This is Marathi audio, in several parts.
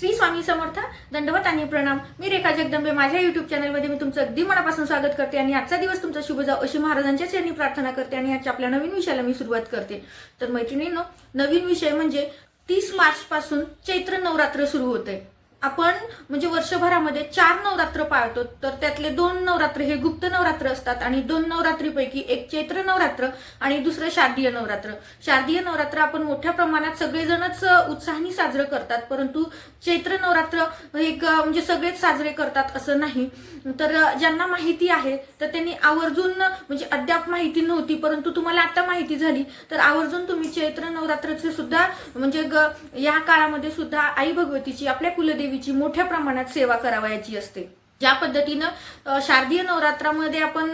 श्री स्वामी समर्थ दंडवत आणि प्रणाम. मी रेखा जगदंबे माझ्या युट्यूब चॅनलमध्ये मी तुमचं अगदी मनापासून स्वागत करते आणि आजचा दिवस तुमचा शुभ जाऊ अशी महाराजांच्या चरणी प्रार्थना करते आणि आजच्या आपल्या नवीन विषयाला मी सुरुवात करते. तर मैत्रिणींनो नवीन विषय म्हणजे तीस मार्च पासून चैत्र नवरात्र सुरू होते आपण म्हणजे वर्षभरामध्ये चार नवरात्र पाळतो तर त्यातले दोन नवरात्र हे गुप्त नवरात्र असतात आणि दोन नवरात्रीपैकी एक चैत्र नवरात्र आणि दुसरं शारदीय नवरात्र. शारदीय नवरात्र आपण मोठ्या प्रमाणात सगळेजणच उत्साहाने साजरं करतात परंतु चैत्र नवरात्र हे म्हणजे सगळेच साजरे करतात असं नाही. तर ज्यांना माहिती आहे तर त्यांनी आवर्जून म्हणजे अद्याप माहिती नव्हती परंतु तुम्हाला आता माहिती झाली तर आवर्जून तुम्ही चैत्र नवरात्रचे सुद्धा म्हणजे ग- या काळामध्ये सुद्धा आई भगवतीची आपल्या देवीची मोठ्या प्रमाणात सेवा करावयाची असते. ज्या पद्धतीनं शारदीय नवरात्रामध्ये आपण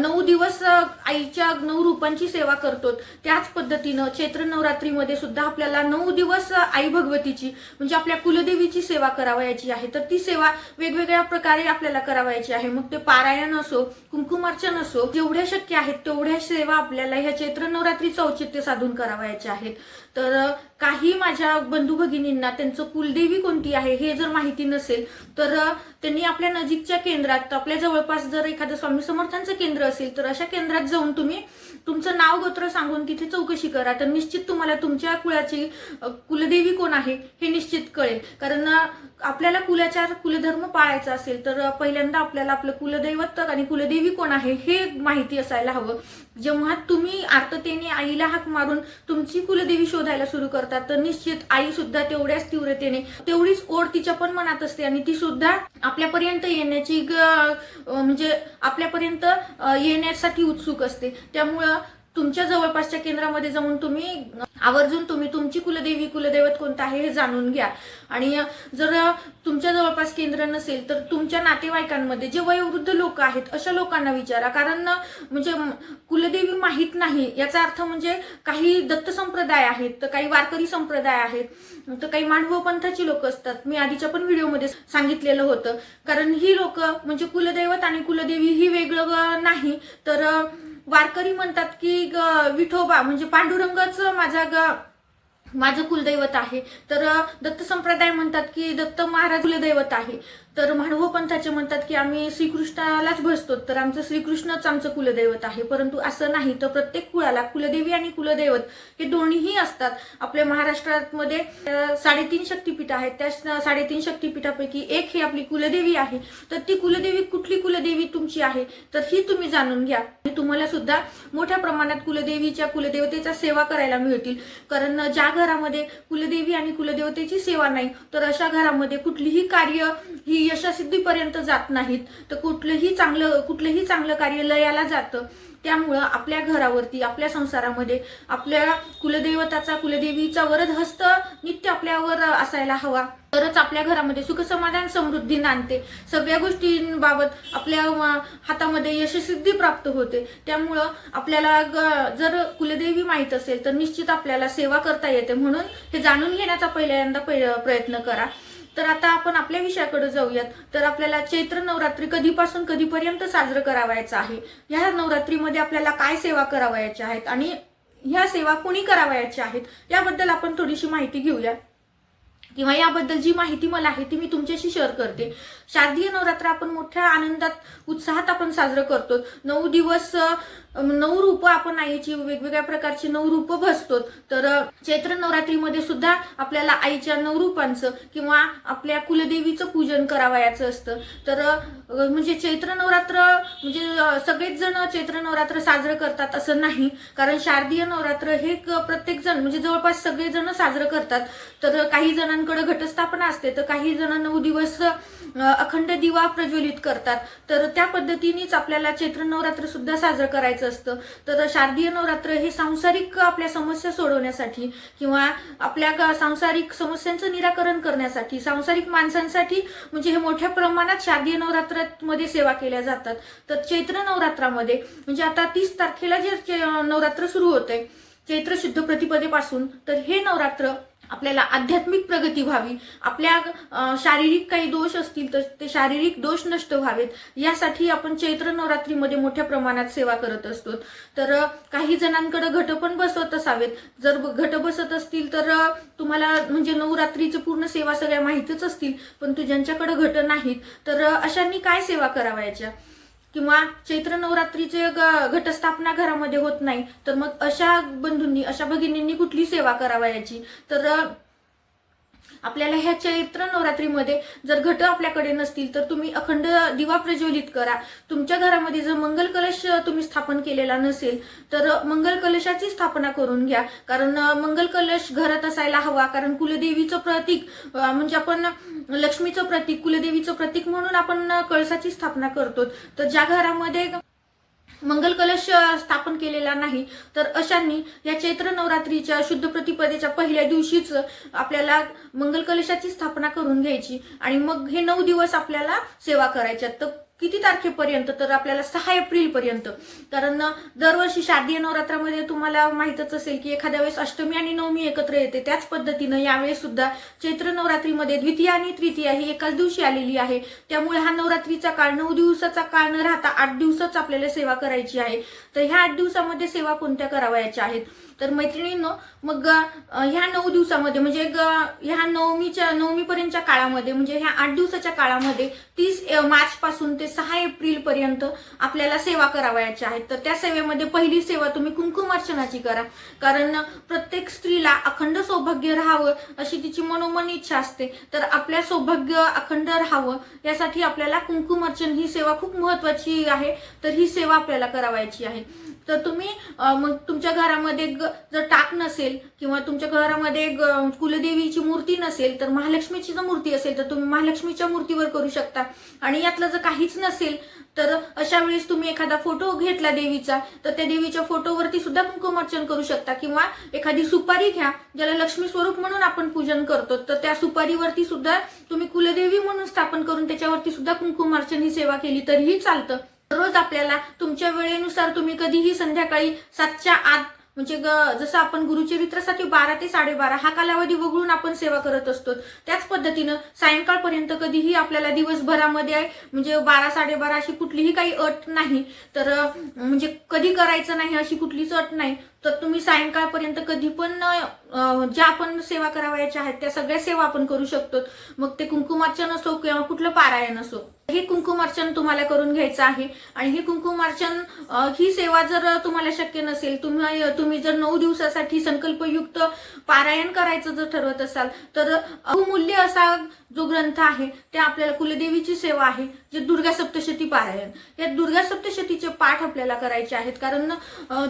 नऊ दिवस आईच्या नऊ रूपांची सेवा करतो. त्याच पद्धतीनं चैत्र नवरात्रीमध्ये सुद्धा आपल्याला नऊ दिवस आई भगवतीची म्हणजे आपल्या कुलदेवीची सेवा करावयाची आहे. तर ती सेवा वेगवेगळ्या प्रकारे आपल्याला करावयाची आहे. मग ते पारायण असो कुंकुमार्चन असो जेवढ्या शक्य आहेत तेवढ्या सेवा आपल्याला ह्या चैत्र नवरात्रीचं औचित्य साधून करावयाचे आहेत. तर काही माझ्या बंधू भगिनींना त्यांचं कुलदेवी कोणती आहे हे जर माहिती नसेल तर त्यांनी आपल्या नजीकच्या केंद्रात आपल्या जवळपास जर एखादं स्वामी समर्थांचं केंद्र असेल तर अशा केंद्रात जाऊन तुम्ही तुमचं नाव गोत्र सांगून तिथे चौकशी करा. तर निश्चित तुम्हाला तुमच्या कुळाची कुलदेवी कोण आहे हे निश्चित कळेल. कारण आपल्याला कुलाचार कुलधर्म पाळायचा असेल तर पहिल्यांदा आपल्याला आपलं कुलदैवत आणि कुलदेवी कोण आहे हे माहिती असायला हवं. जेव्हा तुम्ही आर्ततेने आईला हाक मारून तुमची कुलदेवी शोधायला सुरू करतात तर निश्चित आई सुद्धा तेवढ्याच तीव्रतेने तेवढीच ओढ तिच्या पण मनात असते आणि ती सुद्धा आपल्यापर्यंत येण्याची ग- म्हणजे आपल्यापर्यंत येण्यासाठी उत्सुक असते. त्यामुळं तुमच्या जवळपासच्या केंद्रामध्ये जाऊन तुम्ही आवर्जून तुम्ही तुमची कुलदेवी कुलदैवत कोणतं आहे हे जाणून घ्या. आणि जर तुमच्या जवळपास केंद्र नसेल तर तुमच्या नातेवाईकांमध्ये जे वयोवृद्ध लोक आहेत अशा लोकांना विचारा. कारण म्हणजे कुलदेवी माहीत नाही. याचा अर्थ म्हणजे काही दत्त संप्रदाय आहेत तर काही वारकरी संप्रदाय आहेत तर काही मांडव पंथाची लोक असतात. मी आधीच्या पण व्हिडिओमध्ये सांगितलेलं होतं. कारण ही लोक म्हणजे कुलदैवत आणि कुलदेवी ही वेगळं नाही. तर वारकरी म्हणतात की ग- विठोबा म्हणजे पांडुरंगच माझा ग माझं कुलदैवत आहे. तर दत्त संप्रदाय म्हणतात की दत्त महाराज कुलदैवत आहे. तर मानव पंथाचे म्हणतात की आम्ही श्रीकृष्णालाच भजतो. तर आमचं श्रीकृष्णच आमचं कुलदैवत आहे. परंतु असं नाही तर प्रत्येक कुळाला कुलदेवी आणि कुलदैवत हे दोन्हीही असतात. आपल्या महाराष्ट्रामध्ये साडेतीन शक्तीपीठ आहेत. त्या साडेतीन शक्तीपीठापैकी एक ही आपली कुलदेवी आहे. तर ती कुलदेवी कुठली कुलदेवी तुमची आहे? तर ही तुम्ही जाणून घ्या. आणि तुम्हाला सुद्धा मोठ्या प्रमाणात कुलदेवीच्या कुलदेवतेचा सेवा करायला मिळतील. कारण ज्या घरामध्ये कुलदेवी आणि कुलदेवतेची सेवा नाही तर अशा घरामध्ये कुठलीही कार्य ही यशसिद्धीपर्यंत जात नाहीत. तर कुठलंही चांगलं कुठलंही चांगलं कार्य लयाला जातं. त्यामुळं आपल्या घरावरती आपल्या संसारामध्ये आपल्या कुलदेवताचा कुलदेवीचा वरद हस्त नित्य आपल्यावर असायला हवा. तरच आपल्या घरामध्ये सुखसमाधान समृद्धी नांदते. सगळ्या गोष्टींबाबत आपल्या हातामध्ये यशसिद्धी प्राप्त होते. त्यामुळं आपल्याला ग- जर कुलदेवी माहीत असेल तर निश्चित आपल्याला सेवा करता येते. म्हणून हे जाणून घेण्याचा पहिल्यांदा प्रयत्न करा. तर आता आपण आपल्या विषयाकडे जाऊयात. तर आपल्याला चैत्र नवरात्री कधीपासून कधीपर्यंत साजरं करावायचं आहे? ह्या नवरात्रीमध्ये आपल्याला काय सेवा करावयाच्या आहेत? आणि ह्या सेवा कुणी करावयाच्या आहेत? याबद्दल आपण थोडीशी माहिती घेऊया. किंवा याबद्दल जी माहिती मला आहे ती मी तुमच्याशी शेअर करते. शारदीय नवरात्र आपण मोठ्या आनंदात उत्साहात आपण साजरं करतो. नऊ दिवस नऊ रूपं आपण आईची वेगवेगळ्या प्रकारची नऊ रूपं भसतो तर चैत्र नवरात्रीमध्ये सुद्धा आपल्याला आईच्या नऊ रूपांचं किंवा आपल्या कुलदेवीचं पूजन करावयाचं असतं. तर म्हणजे चैत्र नवरात्र म्हणजे सगळेच जण चैत्र नवरात्र साजरं करतात असं नाही. कारण शारदीय नवरात्र हे प्रत्येक जण म्हणजे जवळपास सगळेजण साजरं करतात. तर काही जणांकडे घटस्थापना असते तर काही जण नऊ हो दिवस अखंड दिवा प्रज्वलित करतात. तर त्या पद्धतीनेच आपल्याला चैत्र नवरात्र सुद्धा साजरं करायचं असतं. तर शारदीय नवरात्र हे सांसारिक आपल्या समस्या सोडवण्यासाठी किंवा आपल्या ग- सांसारिक समस्यांचं निराकरण करण्यासाठी सांसारिक माणसांसाठी म्हणजे हे मोठ्या प्रमाणात शारदीय नवरात्रामध्ये सेवा केल्या जातात. तर चैत्र नवरात्रामध्ये म्हणजे आता तीस तारखेला जे नवरात्र सुरू होते चैत्र शुद्ध प्रतिपदेपासून तर हे नवरात्र आपल्याला आध्यात्मिक प्रगती व्हावी आपल्या शारीरिक काही दोष असतील तर ते शारीरिक दोष नष्ट व्हावेत यासाठी आपण चैत्र नवरात्रीमध्ये मोठ्या प्रमाणात सेवा करत असतो. तर काही जणांकडे घट पण बसवत असावेत. जर घट बसत असतील तर तुम्हाला म्हणजे नवरात्रीचं पूर्ण सेवा सगळ्या माहीतच असतील पण तू ज्यांच्याकडे घट नाहीत. तर अशांनी काय सेवा करावयाच्या? किंवा चैत्र नवरात्रीचे ग- घटस्थापना घरामध्ये होत नाही तर मग अशा बंधूंनी अशा भगिनींनी कुठली सेवा करावयाची? तर आपल्याला ह्या चैत्र नवरात्रीमध्ये जर घट आपल्याकडे नसतील तर तुम्ही अखंड दिवा प्रज्वलित करा. तुमच्या घरामध्ये जर मंगल कलश तुम्ही स्थापन केलेला नसेल तर मंगल कलशाची स्थापना करून घ्या. कारण मंगल कलश घरात असायला हवा. कारण कुलदेवीचं प्रतीक म्हणजे आपण लक्ष्मीचं प्रतीक कुलदेवीचं प्रतीक म्हणून आपण कळसाची स्थापना करतो. तर ज्या घरामध्ये मंगल कलश स्थापन केलेला नाही तर अशांनी या चैत्र नवरात्रीच्या शुद्ध प्रतिपदेच्या पहिल्या दिवशीच आपल्याला मंगल कलशाची स्थापना करून घ्यायची आणि मग हे नऊ दिवस आपल्याला सेवा करायच्या. तर किती तारखेपर्यंत? तर आपल्याला सहा एप्रिल पर्यंत कारण दरवर्षी शारदीय नवरात्रामध्ये तुम्हाला माहितच असेल की एखाद्या वेळेस अष्टमी आणि नवमी एकत्र येते. त्याच पद्धतीनं यावेळेस सुद्धा चैत्र नवरात्रीमध्ये द्वितीय आणि तृतीया ही एकाच दिवशी आलेली आहे. त्यामुळे हा नवरात्रीचा काळ नऊ दिवसाचा काळ न राहता आठ दिवसच आपल्याला सेवा करायची आहे. तर ह्या आठ दिवसामध्ये सेवा कोणत्या करावयाच्या आहेत? तर मैत्रिणींनो मग ह्या नऊ दिवसामध्ये म्हणजे ग- ह्या नवमीच्या नवमीपर्यंतच्या काळामध्ये म्हणजे ह्या आठ दिवसाच्या काळामध्ये तीस मार्च पासून ते सहा एप्रिल पर्यंत आपल्याला सेवा करावयाच्या आहेत. तर त्या सेवेमध्ये पहिली सेवा तुम्ही कुंकुमार्चनाची करा. कारण प्रत्येक स्त्रीला अखंड सौभाग्य राहावं अशी तिची मनोमन इच्छा असते. तर आपल्या सौभाग्य अखंड राहावं यासाठी आपल्याला कुंकुमार्चन ही सेवा खूप महत्वाची आहे. तर ही सेवा आपल्याला करावायची आहे. तर तुम्ही मग तुमच्या घरामध्ये ग- जर टाक नसेल किंवा तुमच्या घरामध्ये ग- कुलदेवीची मूर्ती नसेल तर महालक्ष्मीची जर मूर्ती असेल तर तुम्ही महालक्ष्मीच्या मूर्तीवर करू शकता. आणि यातलं जर काहीच नसेल तर अशा वेळेस तुम्ही एखादा फोटो घेतला देवीचा तर त्या देवीच्या फोटोवरती सुद्धा कुंकुमार्चन करू शकता. किंवा एखादी सुपारी घ्या ज्याला लक्ष्मी स्वरूप म्हणून आपण पूजन करतो तर त्या सुपारीवरती सुद्धा तुम्ही कुलदेवी म्हणून स्थापन करून त्याच्यावरती सुद्धा कुंकुमार्चन ही सेवा केली तरीही चालतं. रोज आपल्याला तुमच्या वेळेनुसार तुम्ही कधीही संध्याकाळी सातच्या आत म्हणजे ग- जसं आपण गुरुचरित्रासाठी बारा ते साडेबारा हा कालावधी वगळून आपण सेवा करत असतो. त्याच पद्धतीनं सायंकाळपर्यंत कधीही आपल्याला दिवसभरामध्ये म्हणजे बारा साडेबारा अशी कुठलीही काही अट नाही. तर म्हणजे कधी करायचं नाही अशी कुठलीच अट नाही. तर तुम्ही सायंकाळपर्यंत कधी पण ज्या आपण सेवा करावयाच्या आहेत त्या सगळ्या सेवा आपण करू शकतो. मग ते कुंकुमार्चन असो किंवा कुठलं पारायण असो हे कुंकुमार्चन तुम्हाला करून घ्यायचं आहे. आणि हे कुंकुमार्चन ही सेवा जर तुम्हाला शक्य नसेल तुम्ही तुम्ही जर नऊ दिवसासाठी संकल्पयुक्त पारायण करायचं जर ठरवत असाल तर बहुमूल्य असा जो ग्रंथ आहे ते आपल्याला कुलदेवीची सेवा आहे. जे दुर्गा सप्तशती पारायण या दुर्गा सप्तशतीचे पाठ आपल्याला करायचे आहेत. कारण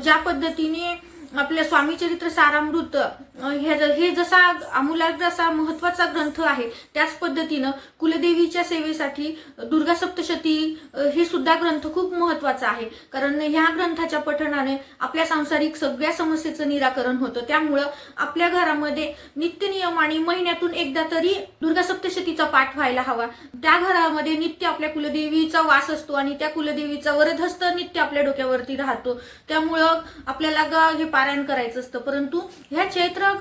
ज्या पद्धतीने आपल्या स्वामी चरित्र सारामृत हे हे जसा आमूलाग्र असा महत्त्वाचा ग्रंथ आहे त्याच पद्धतीनं कुलदेवीच्या सेवेसाठी दुर्गा सप्तशती हे सुद्धा ग्रंथ खूप महत्त्वाचा आहे. कारण ह्या ग्रंथाच्या पठणाने आपल्या सांसारिक सगळ्या समस्येचं निराकरण होतं. त्यामुळं आपल्या घरामध्ये नित्यनियम आणि महिन्यातून एकदा तरी दुर्गा सप्तशतीचा पाठ व्हायला हवा. त्या घरामध्ये नित्य आपल्या कुलदेवीचा वास असतो आणि त्या कुलदेवीचा वरदहस्त नित्य आपल्या डोक्यावरती राहतो. त्यामुळं आपल्याला हे पारायण करायचं असतं परंतु ह्या चैत्र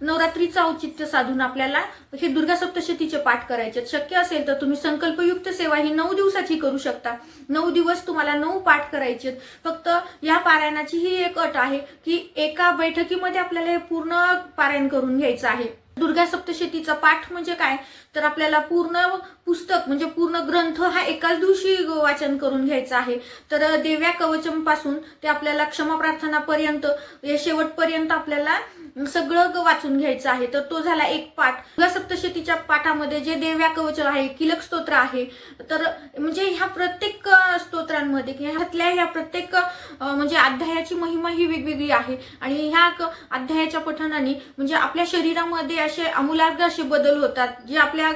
नवरात्रीचं औचित्य साधून आपल्याला हे दुर्गा सप्तशतीचे पाठ करायचे आहेत. शक्य असेल तर तुम्ही संकल्पयुक्त सेवा ही नऊ दिवसाची करू शकता नऊ दिवस तुम्हाला नऊ पाठ करायचे आहेत. फक्त या पारायणाची ही एक अट आहे की एका बैठकीमध्ये आपल्याला हे पूर्ण पारायण करून घ्यायचं आहे दुर्गा सप्तशतीचा पाठ म्हणजे काय? तर आपल्याला पूर्ण पुस्तक म्हणजे पूर्ण ग्रंथ हा एकाच दिवशी वाचन करून घ्यायचा आहे. तर देव्या कवचमपासून ते आपल्याला क्षमा प्रार्थनापर्यंत या शेवटपर्यंत आपल्याला सगळं वाचून घ्यायचं आहे. तर तो झाला एक पाठ. दुर्गा सप्तशतीच्या पाठामध्ये जे देव्या कवच आहे किलक स्तोत्र आहे तर म्हणजे ह्या प्रत्येक स्तोत्रांमध्ये किंवा ह्यातल्या ह्या प्रत्येक म्हणजे अध्यायाची महिमा ही वेगवेगळी आहे. आणि ह्या अध्यायाच्या पठणाने म्हणजे आपल्या शरीरामध्ये असे अमूलाग्र असे बदल होतात. जे आपल्या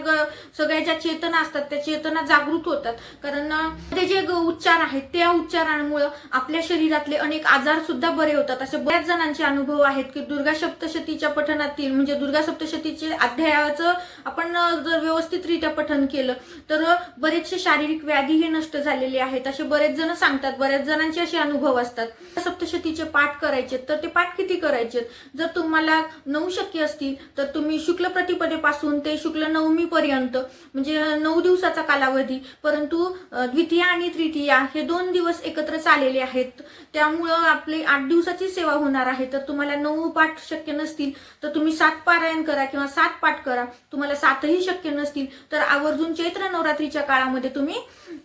सगळ्या ज्या चेतना असतात त्या चेतना जागृत होतात. कारण ते जे उच्चार आहेत त्या उच्चारांमुळे आपल्या शरीरातले अनेक आजार सुद्धा बरे होतात. असे बऱ्याच जणांचे अनुभव आहेत की दुर्गा सप्तशतीच्या पठणातील म्हणजे दुर्गा सप्तशतीचे अध्यायाचं आपण जर व्यवस्थितरित्या पठन केलं तर बरेचसे शारीरिक व्याधीही नष्ट झालेले आहेत. असे बरेच जण सांगतात बऱ्याच जणांचे असे अनुभव असतात. सप्तशतीचे पाठ करायचे तर ते पाठ किती करायचे? जर तुम्हाला नऊ शक्य असतील तर तुम्ही शुक्ल प्रतिपदेपासून ते शुक्ल नवमी पर्यंत म्हणजे नऊ दिवसाचा कालावधी परंतु द्वितीया आणि तृतीया हे दोन दिवस एकत्र चाललेले आहेत. त्यामुळं आपली आठ दिवसाची सेवा होणार आहे. तर तुम्हाला नऊ पाठ शक्य नसतील तर तुम्ही सात पारायण करा किंवा सात पाठ करा. तुम्हाला सातही शक्य नसतील तर आवर्जून चैत्र नवरात्रीच्या काळामध्ये तुम्ही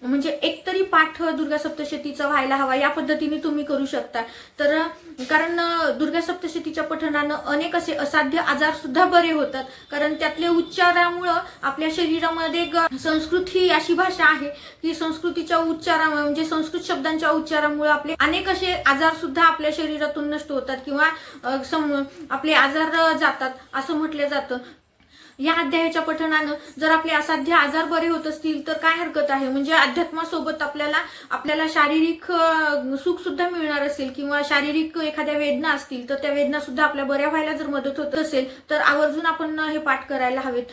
म्हणजे एक तरी पाठ दुर्गा सप्तशतीचा व्हायला हवा या पद्धतीने तुम्ही करू शकता. तर कारण दुर्गा सप्तशतीच्या पठणानं अनेक असे असाध्य आजार सुद्धा बरे होतात. कारण त्यातले उच्चारामुळं आपल्या शरीरामध्ये संस्कृत ही अशी भाषा आहे की संस्कृतीच्या उच्चारा म्हणजे संस्कृत शब्दांच्या उच्चारामुळे आपले अनेक असे आजार सुद्धा आपल्या शरीरातून नष्ट होतात. किंवा सम- आपले आजार जातात असं म्हटलं जातं. या अध्यायाच्या पठणानं जर आपले असाध्य आजार बरे होत असतील तर काय हरकत आहे? म्हणजे अध्यात्मासोबत आपल्याला आपल्याला शारीरिक सुख सुद्धा मिळणार असेल किंवा शारीरिक एखाद्या वेदना असतील तर त्या वेदना सुद्धा आपल्या बऱ्या व्हायला जर मदत होत असेल तर आवर्जून आपण हे पाठ करायला हवेत.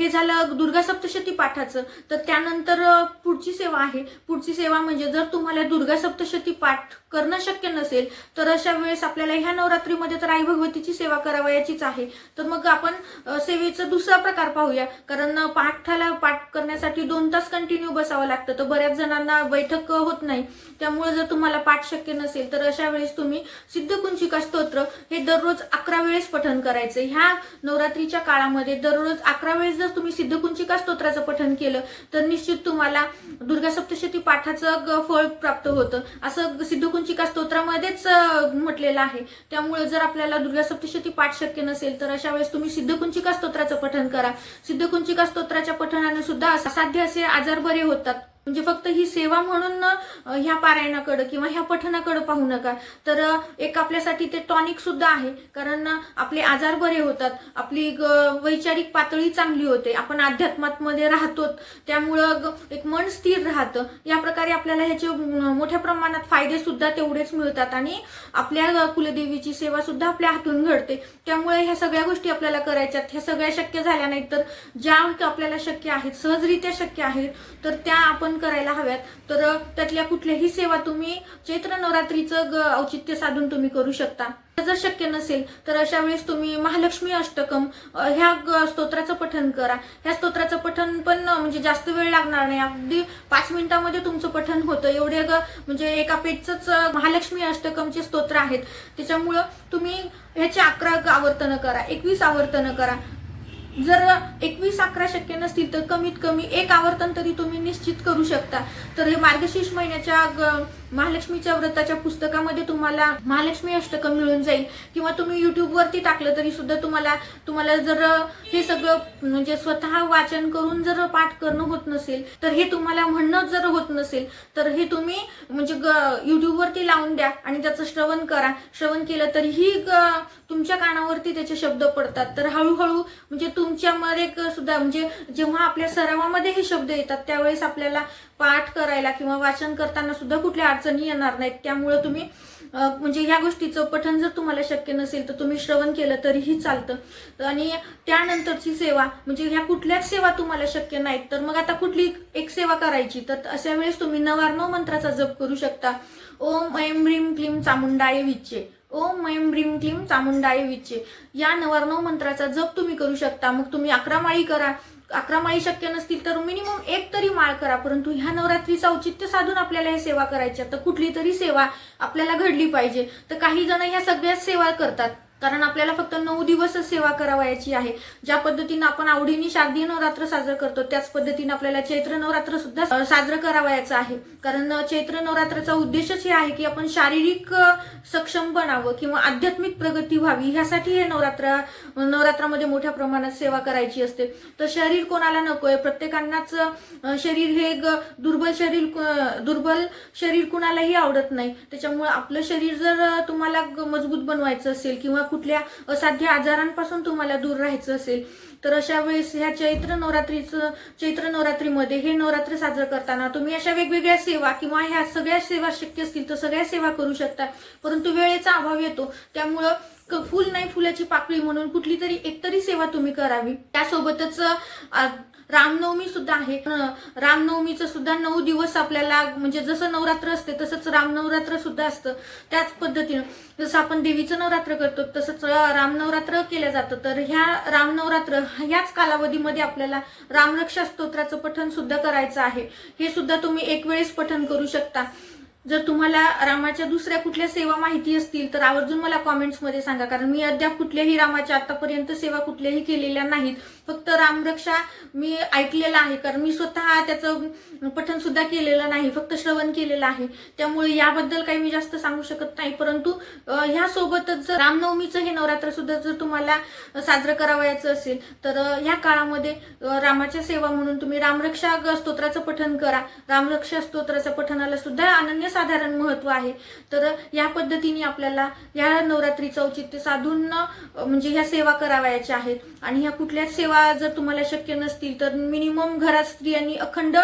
हे झालं दुर्गा सप्तशती पाठाचं. तर त्यानंतर पुढची सेवा आहे. पुढची सेवा म्हणजे जर तुम्हाला दुर्गा सप्तशती पाठ करणं शक्य नसेल तर अशा वेळेस आपल्याला ह्या नवरात्रीमध्ये तर आई भगवतीची सेवा करावयाचीच आहे. तर मग आपण सेवेचा दुसरा प्रकार पाहूया. कारण पाठाला पाठ करण्यासाठी दोन तास कंटिन्यू बसावं लागतं. तर बऱ्याच जणांना बैठक होत नाही. त्यामुळे जर तुम्हाला पाठ शक्य नसेल तर अशा वेळेस तुम्ही सिद्धकुंचिका स्तोत्र हे दररोज अकरा वेळेस पठन करायचं. ह्या नवरात्रीच्या काळामध्ये दररोज अकरा वेळेस जर तुम्ही सिद्धकुंचिका स्तोत्राचं पठन केलं तर निश्चित तुम्हाला दुर्गा सप्तशती पाठाचं ग- फळ प्राप्त होतं. असं सिद्धकुंचिका स्तोत्रामध्येच म्हटलेलं आहे. त्यामुळे जर आपल्याला दुर्गा सप्तशती पाठ शक्य नसेल तर अशा वेळेस तुम्ही सिद्धकुंचिका स्तोत्राचं पठन करा. सिद्धकुंचिका स्तोत्राच्या पठनाने सुद्धा असाध्य असे आजार बरे होतात. म्हणजे फक्त ही सेवा म्हणून ह्या पारायणाकडं किंवा ह्या पठणाकडं पाहू नका. तर एक आपल्यासाठी ते टॉनिक सुद्धा आहे. कारण आपले आजार बरे होतात. आपली ग- वैचारिक पातळी चांगली होते. आपण अध्यात्मामध्ये राहतो त्यामुळं एक मन स्थिर राहतं. या प्रकारे आपल्याला ह्याचे मोठ्या प्रमाणात फायदे सुद्धा तेवढेच मिळतात. आणि आपल्या कुलदेवीची सेवा सुद्धा आपल्या हातून घडते. त्यामुळे ह्या सगळ्या गोष्टी आपल्याला करायच्यात. ह्या सगळ्या शक्य झाल्या नाहीत तर ज्या आपल्याला शक्य आहेत सहजरित्या शक्य आहेत तर त्या आपण करायला हव्यात तर त्यातल्या कुठल्याही सेवा तुम्ही चैत्र नवरात्रीचं औचित्य साधून तुम्ही करू शकता. जर शक्य नसेल तर अशा वेळेस तुम्ही महालक्ष्मी अष्टकम ह्या स्तोत्राचं पठन करा. ह्या स्तोत्राचं पठन पण म्हणजे जास्त वेळ लागणार नाही. अगदी पाच मिनिटामध्ये तुमचं पठन होतं. एवढे ग म्हणजे एका पेजच महालक्ष्मी अष्टकमचे स्तोत्र आहेत. त्याच्यामुळं तुम्ही ह्याचे अकरा आवर्तन आवर्तनं करा. एकवीस आवर्तनं करा. जर एकवीस अकरा शक्य नसतील तर कमीत कमी एक आवर्तन तरी तुम्ही निश्चित करू शकता. तर हे मार्गशीर्ष महिन्याच्या ग- महालक्ष्मीच्या व्रताच्या पुस्तकामध्ये तुम्हाला महालक्ष्मी अष्टकं मिळून जाईल. किंवा तुम्ही युट्यूबवरती टाकलं तरी सुद्धा तुम्हाला तुम्हाला जर हे सगळं म्हणजे स्वतः वाचन करून जर पाठ करणं होत नसेल तर हे तुम्हाला म्हणणं जर होत नसेल तर हे तुम्ही म्हणजे ग- युट्यूबवरती लावून द्या आणि त्याचं श्रवण करा. श्रवण केलं तरीही तुमच्या कानावरती त्याचे शब्द पडतात. तर हळूहळू म्हणजे तुमच्यामध्ये सुद्धा म्हणजे जेव्हा आपल्या सरावामध्ये हे शब्द येतात त्यावेळेस आपल्याला पाठ करायला किंवा वाचन करताना सुद्धा कुठल्या अडचणी येणार नाहीत. त्यामुळं तुम्ही म्हणजे ह्या गोष्टीचं पठण जर तुम्हाला शक्य नसेल तर तुम्ही श्रवण केलं तरीही चालतं. आणि त्यानंतरची सेवा म्हणजे ह्या कुठल्याच सेवा तुम्हाला शक्य नाहीत. तर मग आता कुठली एक सेवा करायची? तर अशा वेळेस तुम्ही नवार्णव मंत्राचा जप करू शकता. ओम ऐम ह्रीम क्लीम चामुंडाय विचे ओम ऐम ह्रीम क्लीम चामुंडाय विच्चे या नवार्णव मंत्राचा जप तुम्ही करू शकता. मग तुम्ही अकरा माळी करा. अकरा माळी शक्य नसतील तर मिनिमम एक तरी माळ करा परंतु ह्या नवरात्रीचं औचित्य साधून आपल्याला हे सेवा करायची तर कुठली तरी सेवा आपल्याला घडली पाहिजे. तर काही जण ह्या सगळ्याच सेवा करतात. कारण आपल्याला फक्त नऊ दिवसच सेवा करावयाची आहे. ज्या पद्धतीनं आपण आवडीने शारदीय नवरात्र साजरं करतो त्याच पद्धतीनं आपल्याला चैत्र नवरात्र सुद्धा साजरं करावयाचं आहे. कारण चैत्र नवरात्राचा उद्देशच हे आहे की आपण शारीरिक सक्षम बनावं किंवा आध्यात्मिक प्रगती व्हावी. ह्यासाठी हे नवरात्र नवरात्रामध्ये मोठ्या प्रमाणात सेवा करायची असते. तर शरीर कोणाला नकोय प्रत्येकांनाच शरीर हे ग- दुर्बल शरीर दुर्बल शरीर कुणालाही आवडत नाही. त्याच्यामुळे आपलं शरीर जर तुम्हाला मजबूत बनवायचं असेल किंवा कुठल्या असाध्य आजारांपासून तुम्हाला दूर राहायचं असेल तर अशा वेळेस ह्या चैत्र नवरात्रीचं चैत्र नवरात्रीमध्ये हे नवरात्र साजरं करताना तुम्ही अशा वेगवेगळ्या सेवा किंवा ह्या सगळ्या सेवा शक्य असतील तर सगळ्या सेवा करू शकता. परंतु वेळेचा अभाव येतो. त्यामुळं क- फुल नाही फुलाची पाकळी म्हणून कुठली तरी एकतरी सेवा तुम्ही करावी. त्यासोबतच रामनवमी सुद्धा आहे. रामनवमीचं सुद्धा नऊ दिवस आपल्याला म्हणजे जसं नवरात्र असते तसंच रामनवरात्र सुद्धा असतं. त्याच पद्धतीनं जसं आपण देवीचं नवरात्र करतो तसंच रामनवरात्र केलं जातं. तर ह्या रामनवरात्र ह्याच कालावधीमध्ये आपल्याला रामरक्षा स्तोत्राचं पठण सुद्धा करायचं आहे. हे सुद्धा तुम्ही एक वेळेस पठण करू शकता. जर तुम्हाला रामाच्या दुसऱ्या कुठल्या सेवा माहिती असतील तर आवर्जून मला कॉमेंट्समध्ये सांगा. कारण मी अद्याप कुठल्याही रामाच्या आतापर्यंत सेवा कुठल्याही केलेल्या नाहीत. फक्त रामरक्षा मी ऐकलेला आहे. कारण मी स्वतः त्याचं पठण सुद्धा केलेलं नाही. फक्त श्रवण केलेलं आहे. त्यामुळे याबद्दल काही मी जास्त सांगू शकत नाही. परंतु ह्यासोबतच जर रामनवमीचं हे नवरात्र सुद्धा जर तुम्हाला साजरं करावयाचं असेल तर ह्या काळामध्ये रामाच्या सेवा म्हणून तुम्ही रामरक्षा स्तोत्राचं पठण करा. रामरक्षा स्तोत्राच्या पठणाला सुद्धा अनन्यसाधारण महत्त्व आहे. तर या पद्धतीने आपल्याला या नवरात्रीचं औचित्य साधून म्हणजे ह्या सेवा करावयाच्या आहेत. आणि ह्या कुठल्याच सेवा जर तुम्हाला शक्य नसतील तर मिनिमम घरात स्त्रियांनी अखंड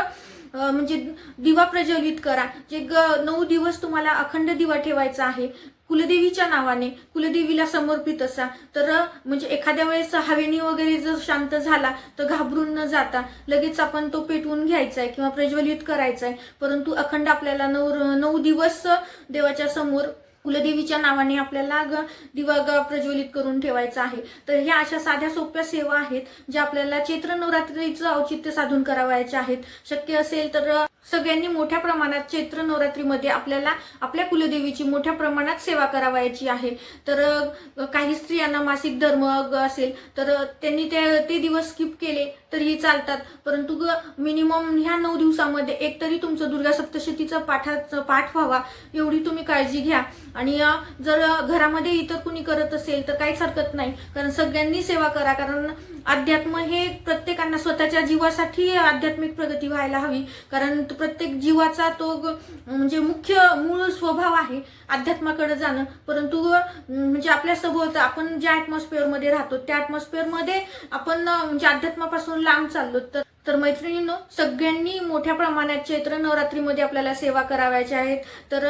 म्हणजे दिवा प्रज्वलित करा. जे ग- नऊ दिवस तुम्हाला अखंड दिवा ठेवायचा आहे कुलदेवीच्या नावाने कुलदेवीला समर्पित असा. तर म्हणजे एखाद्या वेळेस हवेनी वगैरे जर शांत झाला तर घाबरून न जाता लगेच आपण तो पेटवून घ्यायचा आहे किंवा प्रज्वलित करायचा आहे परंतु अखंड आपल्याला नऊ नऊ दिवस देवाच्या समोर कुलदेवीच्या नावाने आपल्याला ग दिवा ग प्रज्वलित करून ठेवायचा आहे. तर ह्या अशा साध्या सोप्या सेवा आहेत ज्या आपल्याला चैत्र नवरात्रीचं औचित्य साधून करावायच्या आहेत. शक्य असेल तर सगळ्यांनी मोठ्या प्रमाणात चैत्र नवरात्रीमध्ये आपल्याला आपल्या कुलदेवीची मोठ्या प्रमाणात सेवा करावायची आहे. तर काही स्त्रियांना मासिक धर्म असेल तर त्यांनी ते ते दिवस स्किप केले तरीही चालतात. परंतु ग मिनिमम ह्या नऊ दिवसामध्ये एकतरी तुमचं दुर्गा सप्तशतीचं पाठाचं पाठ व्हावा एवढी तुम्ही काळजी घ्या. आणि जर घरामध्ये इतर कुणी करत असेल तर काहीच हरकत नाही. कारण सगळ्यांनी सेवा करा कारण अध्यात्म हे प्रत्येकांना स्वतःच्या जीवासाठी आध्यात्मिक प्रगती व्हायला हवी. कारण प्रत्येक जीवाचा तो म्हणजे मुख्य मूळ स्वभाव आहे अध्यात्माकडे जाणं. परंतु म्हणजे आपल्या सभोवत आपण ज्या ॲटमॉस्फिअरमध्ये राहतो त्या ॲटमॉस्फिअरमध्ये आपण म्हणजे अध्यात्मापासून लांब चाललो तर तर मैत्रिणींनो सगळ्यांनी मोठ्या प्रमाणात चैत्र नवरात्रीमध्ये आपल्याला सेवा करावयाच्या आहेत तर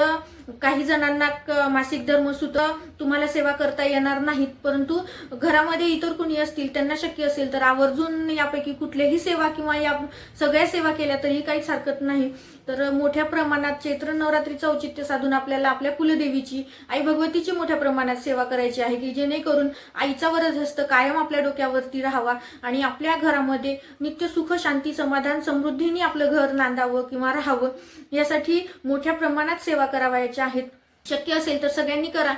काही जणांना क- मासिक धर्मसूत्र तुम्हाला सेवा करता येणार नाहीत. परंतु घरामध्ये इतर कुणी असतील त्यांना शक्य असेल तर आवर्जून यापैकी कुठल्याही सेवा किंवा या सगळ्या सेवा केल्या तरी काहीच हरकत नाही. तर मोठ्या प्रमाणात चैत्र नवरात्रीचं औचित्य साधून आपल्याला आपल्या कुलदेवीची आई भगवतीची मोठ्या प्रमाणात सेवा करायची आहे की जेणेकरून आईचा वरद हस्त कायम आपल्या डोक्यावरती राहावा आणि आपल्या घरामध्ये नित्य सुख शांती समाधान समृद्धीने आपलं घर नांदावं किंवा राहावं यासाठी मोठ्या प्रमाणात सेवा करावयाच्या आहेत. शक्य असेल तर सगळ्यांनी करा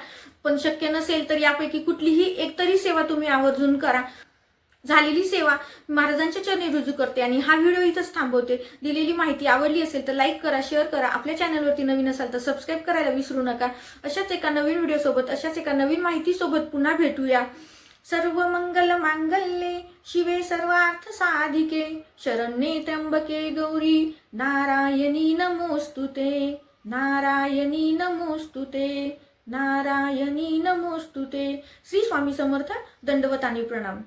पण शक्य नसेल तर यापैकी कुठलीही एकतरी सेवा तुम्ही आवर्जून करा. झालेली सेवा महाराजांच्या चरणी रुजू करते आणि हा व्हिडिओ इथंच थांबवते. दिलेली माहिती आवडली असेल तर लाईक करा शेअर करा. आपल्या चॅनलवरती नवीन असाल तर सबस्क्राईब करायला विसरू नका. अशाच एका नवीन व्हिडिओसोबत अशाच एका नवीन माहितीसोबत पुन्हा भेटूया. सर्व मंगल मांगल्ये शिवे सर्वार्थ साधिके शरण्ये त्र्यंबके गौरी नारायणी नमोस्तुते नारायणी नमोस्तुते नारायणी नमोस्तुते श्री स्वामी समर्थ दंडवत आणि प्रणाम.